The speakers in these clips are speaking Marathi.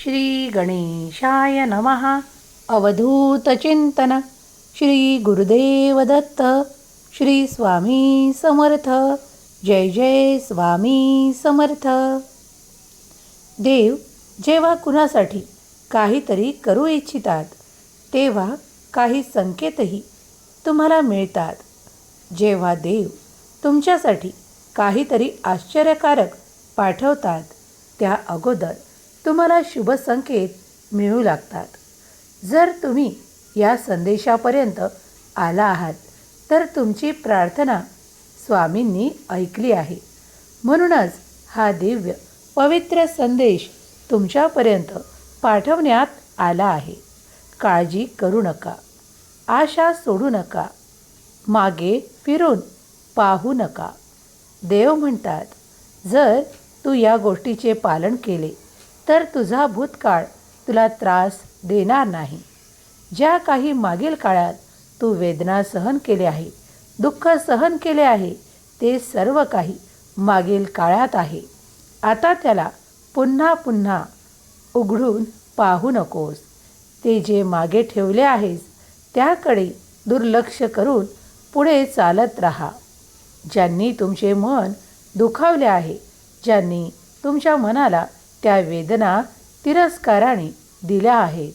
श्री गणेशाय नमः अवधूतचिंतन श्री गुरुदेव दत्त श्री स्वामी समर्थ। जय जय स्वामी समर्थ। देव जेव्हा कुणासाठी काहीतरी करू इच्छितात तेव्हा काही संकेतही तुम्हाला मिळतात. जेव्हा देव तुमच्यासाठी काहीतरी आश्चर्यकारक पाठवतात त्या अगोदर तुम्हाला शुभ संकेत मिळू लागतात. जर तुम्ही या संदेशापर्यंत आला आहात तर तुमची प्रार्थना स्वामींनी ऐकली आहे. म्हणूनच हा दिव्य पवित्र संदेश तुमच्यापर्यंत पाठवण्यात आला आहे. काळजी करू नका. आशा सोडू नका. मागे फिरून पाहू नका. देव म्हणतात जर तू या गोष्टीचे पालन केले तर तुझा भूतकाळ तुला त्रास देणार नाही. ज्या काही मागील काळात तू वेदना सहन केले आहे दुःख सहन केले आहे ते सर्व काही मागील काळात आहे. आता त्याला पुन्हा पुन्हा उघडून पाहू नकोस. ते जे मागे ठेवले आहेस त्याकडे दुर्लक्ष करून पुढे चालत राहा. ज्यांनी तुमचे मन दुखावले आहे ज्यांनी तुमच्या मनाला त्या वेदना तिरस्काराने दिल्या आहेत.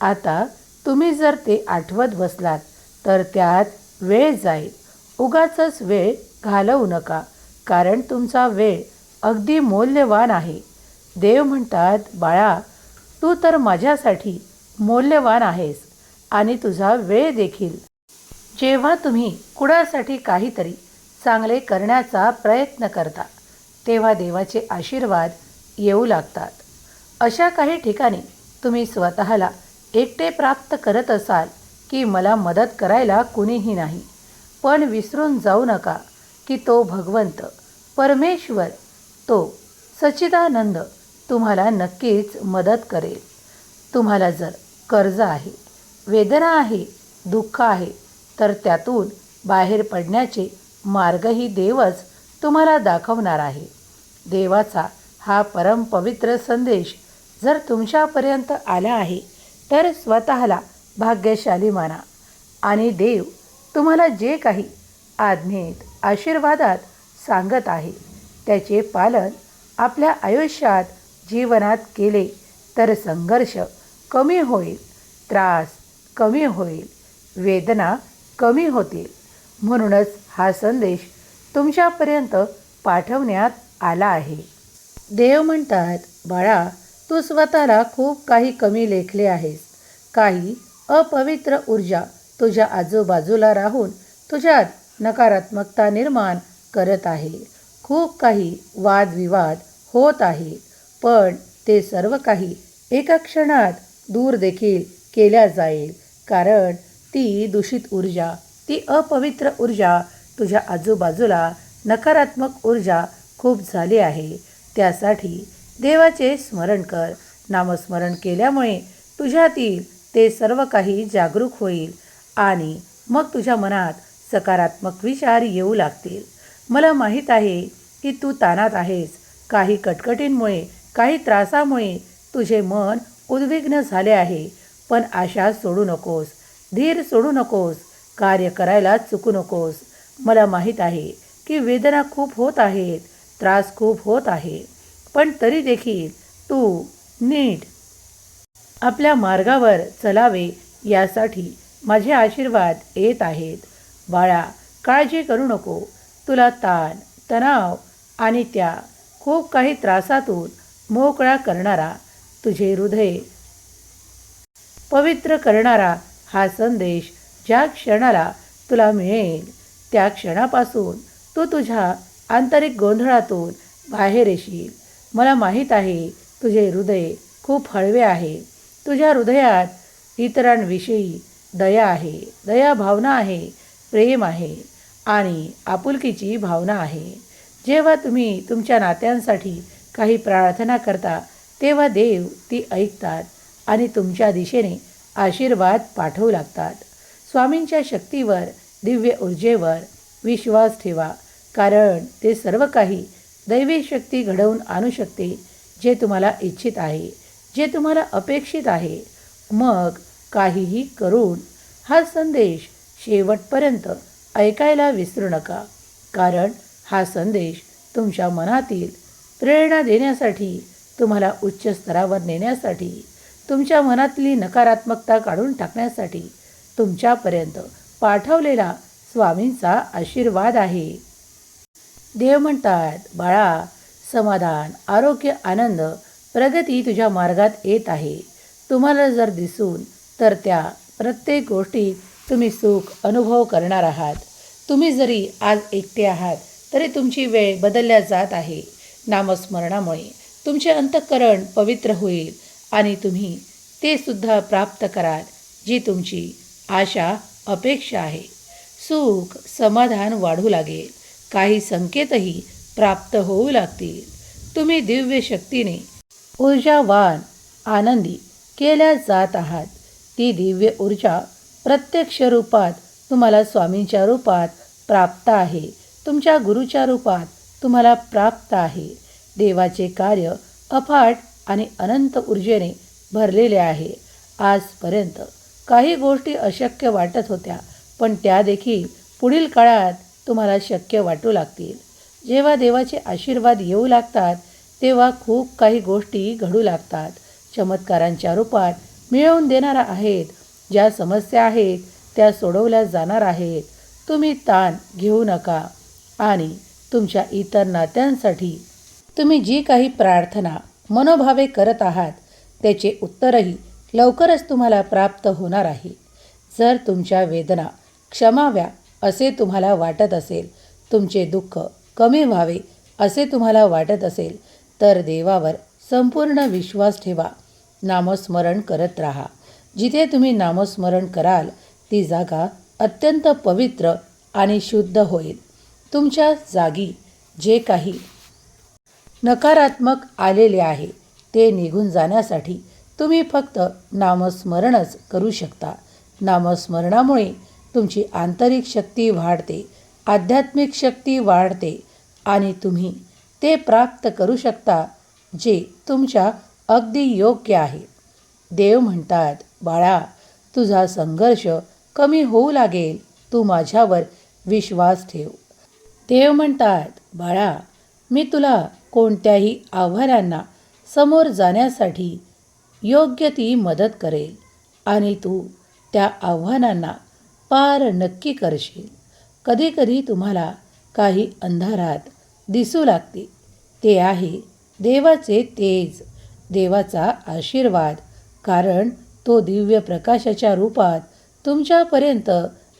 आता तुम्ही जर ते आठवत बसलात तर त्यात वेळ जाईल. उगाचच वेळ घालवू नका कारण तुमचा वेळ अगदी मौल्यवान आहे. देव म्हणतात बाळा तू तर माझ्यासाठी मौल्यवान आहेस आणि तुझा वेळ देखील. जेव्हा तुम्ही कुणासाठी काहीतरी चांगले करण्याचा प्रयत्न करता तेव्हा देवाचे आशीर्वाद येऊ लागतात. अशा काही ठिकाणी तुम्ही स्वतःला एकटे प्राप्त करत असाल की मला मदत करायला कुणीही नाही. पण विसरून जाऊ नका की तो भगवंत परमेश्वर तो सच्चिदानंद तुम्हाला नक्कीच मदत करेल. तुम्हाला जर कर्ज आहे वेदना आहे दुःख आहे तर त्यातून बाहेर पडण्याचे मार्गही देवच तुम्हाला दाखवणार आहे. देवाचा हा परमपवित्र संदेश जर तुमच्यापर्यंत आला आहे तर स्वतःला भाग्यशाली माना. आणि देव तुम्हाला जे काही आज्ञेत आशीर्वादात सांगत आहे त्याचे पालन आपल्या आयुष्यात जीवनात केले तर संघर्ष कमी होईल त्रास कमी होईल वेदना कमी होतील. म्हणूनच हा संदेश तुमच्यापर्यंत पाठवण्यात आला आहे. देव म्हणतात बाळा तू स्वतःला खूप काही कमी लेखले आहेस. काही अपवित्र ऊर्जा तुझ्या आजूबाजूला राहून तुझ्यात नकारात्मकता निर्माण करत आहे. खूप काही वादविवाद होत आहे पण ते सर्व काही एका क्षणात दूर देखील केल्या जाईल. कारण ती दूषित ऊर्जा ती अपवित्र ऊर्जा तुझ्या आजूबाजूला नकारात्मक ऊर्जा खूप झाली आहे. त्यासाठी देवाचे स्मरण कर. नामस्मरण केल्यामुळे तुझ्यातील ते सर्व काही जागरूक होईल आणि मग तुझ्या मनात सकारात्मक विचार येऊ लागतील. मला माहीत आहे की तू ताणात आहेस. काही कटकटींमुळे काही त्रासामुळे तुझे मन उद्विग्न झाले आहे. पण आशा सोडू नकोस. धीर सोडू नकोस. कार्य करायला चुकू नकोस. मला माहीत आहे की वेदना खूप होत आहेत. त्रास खूप होत आहे. पण तरी देखील तू नीट आपल्या मार्गावर चलावे यासाठी माझे आशीर्वाद येत आहेत. बाळा काळजी करू नको. तुला ताण तणाव आणि त्या खूप काही त्रासातून मोकळा करणारा तुझे हृदय पवित्र करणारा हा संदेश ज्या क्षणाला तुला मिळेल त्या क्षणापासून तू तुझ्या आंतरिक गोंधळातून बाहेर येशील. मला माहीत आहे तुझे हृदय खूप हळवे आहे. तुझ्या हृदयात इतरांविषयी दया आहे. दया भावना आहे प्रेम आहे आणि आपुलकीची भावना आहे. जेव्हा तुम्ही तुमच्या नात्यांसाठी काही प्रार्थना करता तेव्हा देव ती ऐकतात आणि तुमच्या दिशेने आशीर्वाद पाठवू लागतात. स्वामींच्या शक्तीवर दिव्य ऊर्जेवर विश्वास ठेवा. कारण ते सर्व काही दैवी शक्ती घडवून आणू शकते जे तुम्हाला इच्छित आहे जे तुम्हाला अपेक्षित आहे. मग काहीही करून हा संदेश शेवटपर्यंत ऐकायला विसरू नका कारण हा संदेश तुमच्या मनातील प्रेरणा देण्यासाठी तुम्हाला उच्च स्तरावर नेण्यासाठी तुमच्या मनातली नकारात्मकता काढून टाकण्यासाठी तुमच्यापर्यंत पाठवलेला स्वामींचा आशीर्वाद आहे. देव म्हणतात बाळा समाधान आरोग्य आनंद प्रगती तुझ्या मार्गात येत आहे. तुम्हाला जर दिसून तर त्या प्रत्येक गोष्टी तुम्ही सुख अनुभव करणार आहात. तुम्ही जरी आज एकटे आहात तरी तुमची वेळ बदलल्या जात आहे. नामस्मरणामुळे तुमचे अंतःकरण पवित्र होईल आणि तुम्ही ते सुद्धा प्राप्त कराल जी तुमची आशा अपेक्षा आहे. सुख समाधान वाढू लागेल. काही संकेतही प्राप्त होऊ लागतील. तुम्ही दिव्य शक्तीने ऊर्जावान आनंदी केल्या जात आहात. ती दिव्य ऊर्जा प्रत्यक्ष रूपात तुम्हाला स्वामींच्या रूपात प्राप्त आहे. तुमच्या गुरुच्या रूपात तुम्हाला प्राप्त आहे. देवाचे कार्य अफाट आणि अनंत ऊर्जेने भरलेले आहे. आजपर्यंत काही गोष्टी अशक्य वाटत होत्या पण त्या देखील पुढील काळात तुम्हाला शक्य वाटू लागतील. जेव्हा देवाचे आशीर्वाद येऊ लागतात तेव्हा खूप काही गोष्टी घडू लागतात. चमत्कारांच्या रूपात मिळवून देणारा आहेत ज्या समस्या आहेत त्या सोडवल्या जाणार आहेत. तुम्ही ताण घेऊ नका आणि तुमच्या इतर नात्यांसाठी तुम्ही जी काही प्रार्थना मनोभावे करत आहात त्याचे उत्तरही लवकरच तुम्हाला प्राप्त होणार आहे. जर तुमच्या वेदना क्षमाव्या असे तुम्हाला वाटत असेल. तुमचे दुःख कमी व्हावे असे तुम्हाला वाटत असेल तर देवावर संपूर्ण विश्वास ठेवा. नामस्मरण करत राहा. जिथे तुम्ही नामस्मरण कराल ती जागा अत्यंत पवित्र आणि शुद्ध होईल. तुमच्या जागी जे काही नकारात्मक आलेले आहे ते निघून जाण्यासाठी तुम्ही फक्त नामस्मरणच करू शकता. नामस्मरणामुळे तुमची आंतरिक शक्ती वाढते आध्यात्मिक शक्ती वाढते आणि तुम्ही ते प्राप्त करू शकता जे तुमच्या अगदी योग्य आहे. देव म्हणतात बाळा तुझा संघर्ष कमी होऊ लागेल. तू माझ्यावर विश्वास ठेव. देव म्हणतात बाळा मी तुला कोणत्याही आव्हानांना समोर जाण्यासाठी योग्य ती मदत करेल आणि तू त्या आव्हानांना पार नक्की करशील. कधीकधी तुम्हाला काही अंधारात दिसू लागते. ते आहे देवाचे तेज देवाचा आशीर्वाद. कारण तो दिव्य प्रकाशाच्या रूपात तुमच्यापर्यंत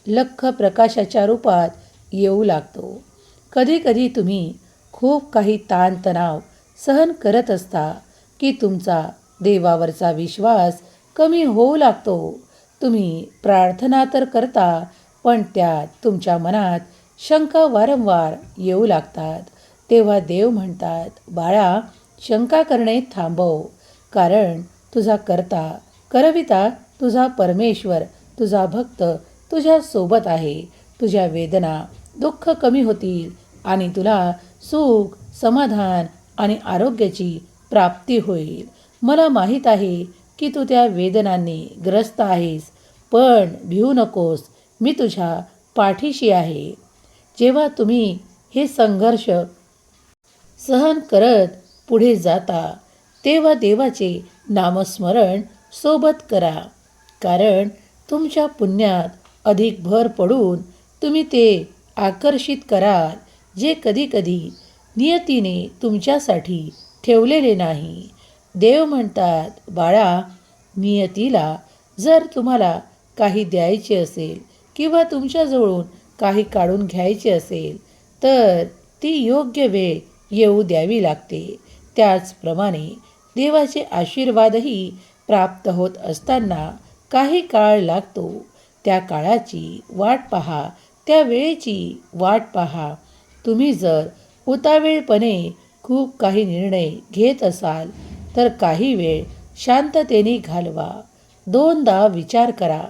लख प्रकाशाच्या रूपात येऊ लागतो. कधीकधी तुम्ही खूप काही ताणतणाव सहन करत असता की तुमचा देवावरचा विश्वास कमी होऊ लागतो. तुम्ही प्रार्थना तर करता पण त्यात तुमच्या मनात शंका वारंवार येऊ लागतात. तेव्हा देव म्हणतात बाळा शंका करणे थांबव. कारण तुझा करता करविता तुझा परमेश्वर तुझा भक्त तुझ्या सोबत आहे. तुझ्या वेदना दुःख कमी होतील आणि तुला सुख समाधान आणि आरोग्याची प्राप्ती होईल. मला माहीत आहे की तू त्या वेदनांनी ग्रस्त आहेस. पण भिवू नकोस मी तुझ्या पाठीशी आहे. जेव्हा तुम्ही हे संघर्ष सहन करत पुढे जाता तेव्हा देवाचे नामस्मरण सोबत करा. कारण तुमच्या पुण्यात अधिक भर पडून तुम्ही ते आकर्षित कराल जे कधीकधी नियतीने तुमच्यासाठी ठेवलेले नाही. देव म्हणतात बाळा नियतीला जर तुम्हाला काही द्यायचे असेल किंवा तुमच्याजवळून काही काढून घ्यायचे असेल तर ती योग्य वेळ येऊ द्यावी लागते. त्याचप्रमाणे देवाचे आशीर्वादही प्राप्त होत असताना काही काळ लागतो. त्या काळाची वाट पहा त्या वेळेची वाट पहा. तुम्ही जर उतावेळपणे खूप काही निर्णय घेत असाल तर काही वेळ शांततेने घालवा. दोनदा विचार करा.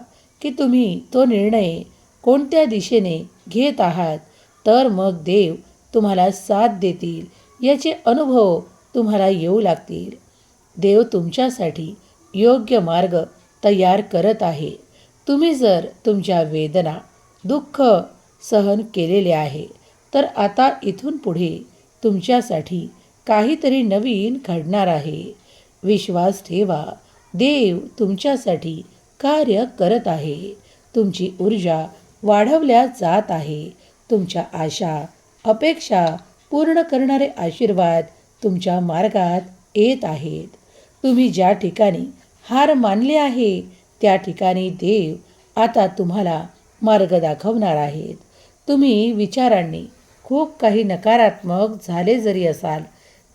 की तुम्ही तो निर्णय कोणत्या दिशेने घेत आहात तर मग देव तुम्हाला साथ देतील याचे अनुभव तुम्हाला येऊ लागतील. देव तुमच्यासाठी योग्य मार्ग तयार करत आहे. तुम्ही जर तुमच्या वेदना दुःख सहन केलेले आहे तर आता इथून पुढे तुमच्यासाठी काहीतरी नवीन घडणार आहे. विश्वास ठेवा. देव तुमच्यासाठी कार्य करत आहे. तुमची ऊर्जा वाढवल्या जात आहे. तुमच्या आशा अपेक्षा पूर्ण करणारे आशीर्वाद तुमच्या मार्गात येत आहेत. तुम्ही ज्या ठिकाणी हार मानले आहे त्या ठिकाणी देव आता तुम्हाला मार्ग दाखवणार आहेत. तुम्ही विचारांनी खूप काही नकारात्मक झाले जरी असाल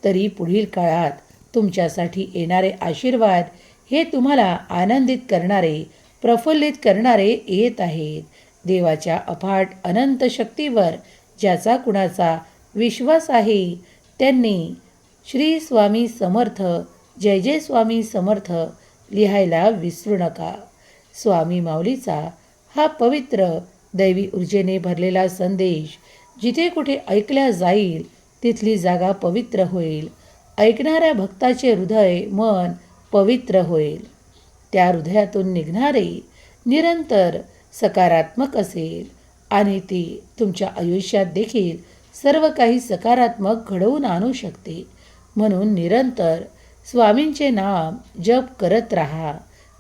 तरी पुढील काळात तुमच्यासाठी येणारे आशीर्वाद हे तुम्हाला आनंदित करणारे प्रफुल्लित करणारे येत आहेत. देवाच्या अफाट अनंत शक्तीवर ज्याचा कुणाचा विश्वास आहे त्यांनी श्री स्वामी समर्थ जय जय स्वामी समर्थ लिहायला विसरू नका. स्वामी माऊलीचा हा पवित्र दैवी ऊर्जेने भरलेला संदेश जिथे कुठे ऐकल्या जाईल तिथली जागा पवित्र होईल. ऐकणाऱ्या भक्ताचे हृदय मन पवित्र होईल. त्या हृदयातून निघणारे निरंतर सकारात्मक असेल आणि ती तुमच्या आयुष्यात देखील सर्व काही सकारात्मक घडवून आणू शकते. म्हणून निरंतर स्वामींचे नाम जप करत राहा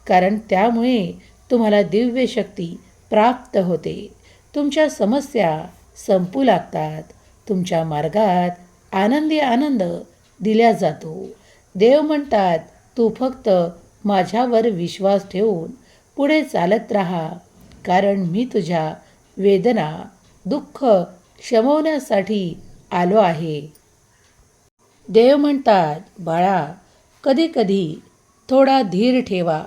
कारण त्यामुळे तुम्हाला दिव्य शक्ती प्राप्त होते. तुमच्या समस्या संपू लागतात. तुमच्या मार्गात आनंदी आनंद दिला जातो. देव म्हणतात तू फक्त माझ्यावर विश्वास ठेवून पुढे चालत राहा कारण मी तुझ्या वेदना दुःख शमवण्यासाठी आलो आहे. देव म्हणतात बाळा कधीकधी थोडा धीर ठेवा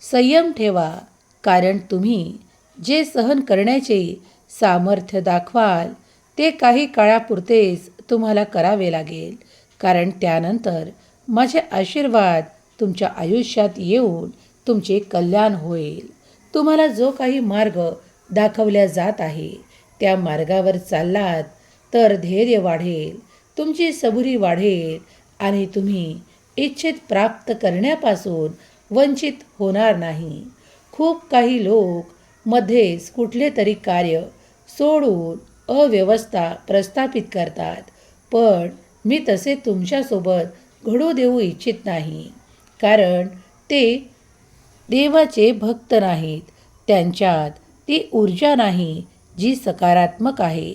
संयम ठेवा कारण तुम्ही जे सहन करण्याचे सामर्थ्य दाखवाल ते काही काळापुरतेच तुम्हाला करावे लागेल कारण त्यानंतर माझे आशीर्वाद तुमच्या आयुष्यात येऊन तुमचे कल्याण होईल. तुम्हाला जो काही मार्ग दाखवल्या जात आहे त्या मार्गावर चाललात तर धैर्य वाढेल तुमची सबुरी वाढेल आणि तुम्ही इच्छित प्राप्त करण्यापासून वंचित होणार नाही. खूप काही लोक मध्येच कुठले तरी कार्य सोडून अव्यवस्था प्रस्थापित करतात पण मी तसे तुमच्यासोबत घडू देऊ इच्छित नाही. कारण ते देवाचे भक्त नाहीत. त्यांच्यात ती ऊर्जा नाही जी सकारात्मक आहे.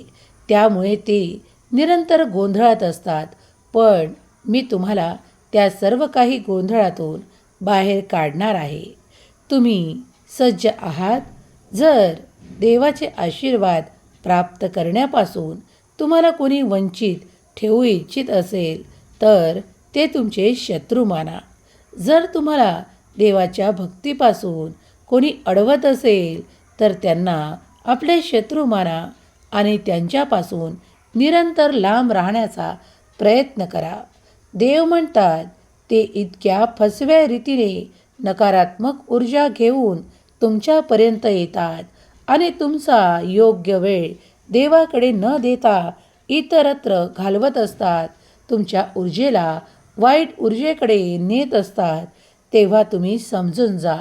त्यामुळे ते निरंतर गोंधळात असतात. पण मी तुम्हाला त्या सर्व काही गोंधळातून बाहेर काढणार आहे. तुम्ही सज्ज आहात. जर देवाचे आशीर्वाद प्राप्त करण्यापासून तुम्हाला कोणी वंचित ठेवू इच्छित असेल तर ते तुमचे शत्रू माना. जर तुम्हाला देवाच्या भक्तीपासून कोणी अडवत असेल तर त्यांना आपले शत्रू माना आणि त्यांच्यापासून निरंतर लांब राहण्याचा प्रयत्न करा. देव म्हणतात ते इतक्या फसव्या रीतीने नकारात्मक ऊर्जा घेऊन तुमच्यापर्यंत येतात आणि तुमचा योग्य वेळ देवाकडे न देता इतरत्र घालवत असतात. तुमच्या ऊर्जेला वाईट ऊर्जेकडे नेत असतात तेव्हा तुम्ही समजून जा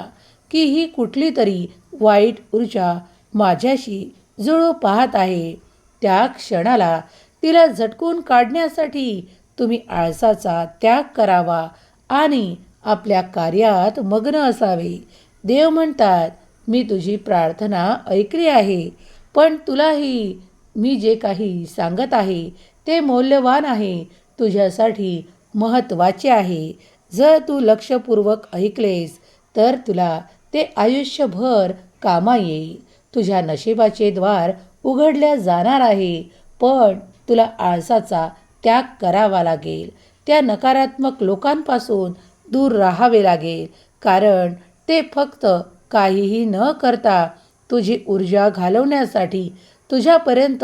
की ही कुठली तरी वाईट ऊर्जा माझ्याशी जुळू पाहत आहे. त्या क्षणाला तिला झटकून काढण्यासाठी तुम्ही आळसाचा त्याग करावा आणि आपल्या कार्यात मग्न असावे. देव म्हणतात मी तुझी प्रार्थना ऐकली आहे पण तुलाही मी जे काही सांगत आहे ते मौल्यवान आहे. तुझ्यासाठी महत्त्वाचे आहे. जर तू लक्षपूर्वक ऐकलेस तर तुला ते आयुष्यभर कामा येईल. तुझ्या नशिबाचे द्वार उघडल्या जाणार आहे पण तुला आळसाचा त्याग करावा लागेल. त्या नकारात्मक लोकांपासून दूर राहावे लागेल कारण ते फक्त काहीही न करता तुझी ऊर्जा घालवण्यासाठी तुझ्यापर्यंत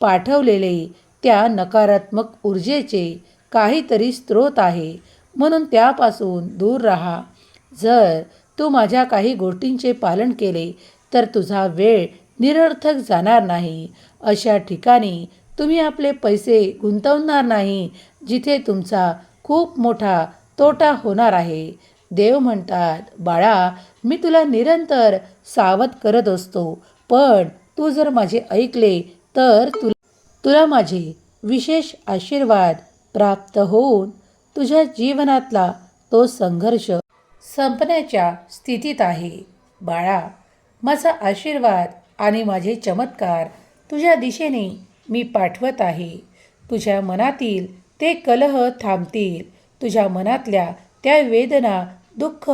पाठवलेले त्या नकारात्मक ऊर्जेचे काहीतरी स्रोत आहे. म्हणून त्यापासून दूर राहा. जर तू माझ्या काही गोष्टींचे पालन केले तर तुझा वेळ निरर्थक जाणार नाही. अशा ठिकाणी तुम्ही आपले पैसे गुंतवणार नाही जिथे तुमचा खूप मोठा तोटा होणार आहे. देव म्हणतात बाळा मी तुला निरंतर सावध करत असतो. पण तू जर माझे ऐकले तर तु तुला माझे विशेष आशीर्वाद प्राप्त होऊन तुझ्या जीवनातला तो संघर्ष संपण्याच्या स्थितीत आहे. बाळा माझा आशीर्वाद आणि माझे चमत्कार तुझ्या दिशेने मी पाठवत आहे. तुझ्या मनातील ते कलह थांबतील. तुझ्या मनातल्या त्या वेदना दुःख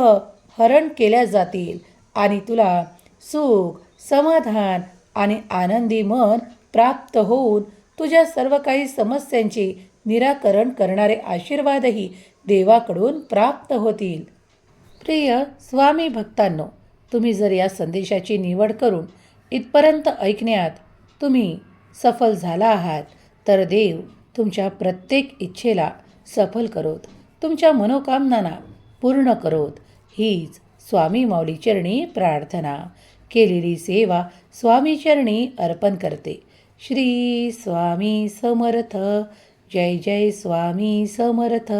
हरण केल्या जातील आणि तुला सुख समाधान आणि आनंदी मन प्राप्त होऊन तुझ्या सर्व काही समस्यांची निराकरण करणारे आशीर्वादही देवाकडून प्राप्त होतील. प्रिय स्वामी भक्तांनो तुम्ही जर या संदेशाची निवड करून इथपर्यंत ऐकण्यात तुम्ही सफल झाला आहात तर देव तुमच्या प्रत्येक इच्छेला सफल करोत तुमच्या मनोकामनांना पूर्ण करोत. हीच स्वामी माऊलीचरणी प्रार्थना. केलेली सेवा स्वामीचरणी अर्पण करते. श्री स्वामी समर्थ. जय जय स्वामी समर्थ.